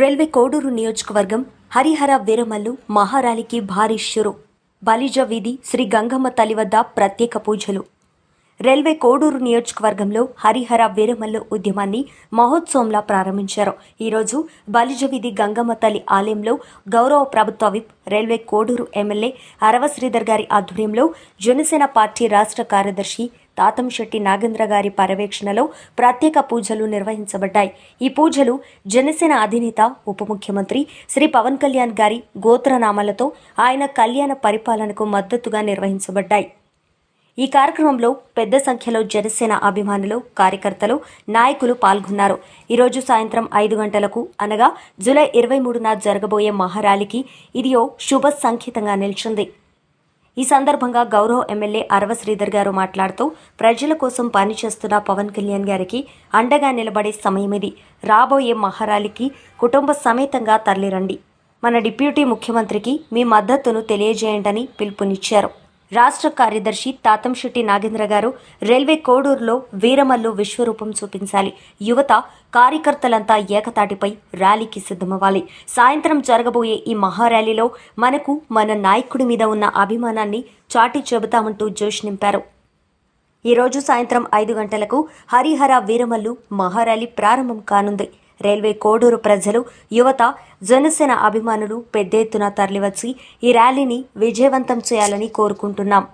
Railway Koduru నియోజకవర్గం హరిహర వీరమల్లు మహారాలికి భారీ షురు బలిజ వీధి శ్రీ గంగమ్మ తల్లి వద్ద ప్రత్యేక పూజలు. రైల్వే కోడూరు నియోజకవర్గంలో హరిహర వీరమల్లు ఉద్యమాన్ని మహోత్సవంలా ప్రారంభించారు. ఈరోజు బలిజవీధి గంగమ్మ తల్లి ఆలయంలో గౌరవ ప్రభుత్వ whip railway Koduru MLA Arava Sridhar గారి ఆధ్వర్యంలో జనసేన పార్టీ రాష్ట్ర కార్యదర్శి తాతంశెట్టి నాగేంద్ర గారి పర్యవేక్షణలో ప్రత్యేక పూజలు నిర్వహించబడ్డాయి. ఈ పూజలు జనసేన అధినేత ఉప ముఖ్యమంత్రి శ్రీ పవన్ కళ్యాణ్ గారి గోత్రనామాలతో ఆయన కళ్యాణ పరిపాలనకు మద్దతుగా నిర్వహించబడ్డాయి. ఈ కార్యక్రమంలో పెద్ద సంఖ్యలో జనసేన అభిమానులు కార్యకర్తలు నాయకులు పాల్గొన్నారు. ఈరోజు సాయంత్రం ఐదు గంటలకు అనగా జూలై ఇరవై మూడున జరగబోయే మహారాలికి ఇది ఓ శుభ సంకేతంగా నిలిచింది. ఈ సందర్భంగా గౌరవ ఎమ్మెల్యే అరవ శ్రీధర్ గారు మాట్లాడుతూ ప్రజల కోసం పనిచేస్తున్న పవన్ కళ్యాణ్ గారికి అండగా నిలబడే సమయమిది. రాబోయే మహారాలికి కుటుంబ సమేతంగా తరలిరండి. మన డిప్యూటీ ముఖ్యమంత్రికి మీ మద్దతును తెలియజేయండని పిలుపునిచ్చారు. రాష్ట్ర కార్యదర్శి తాతంశెట్టి నాగేంద్ర గారు రైల్వే కోడూరులో వీరమల్లు విశ్వరూపం చూపించాలి. యువత కార్యకర్తలంతా ఏకతాటిపై ర్యాలీకి సిద్ధమవ్వాలి. సాయంత్రం జరగబోయే ఈ మహార్యాలీలో మనకు మన నాయకుడి మీద ఉన్న అభిమానాన్ని చాటి చెబుతామంటూ జోష్ నింపారు. ఈరోజు సాయంత్రం ఐదు గంటలకు హరిహర వీరమల్లు మహారాలి ప్రారంభం కానుంది. రైల్వే కోడూరు ప్రజలు యువత జనసేన అభిమానులు పెద్ద ఎత్తున తరలివచ్చి ఈ ర్యాలీని విజయవంతం చేయాలని కోరుకుంటున్నాం.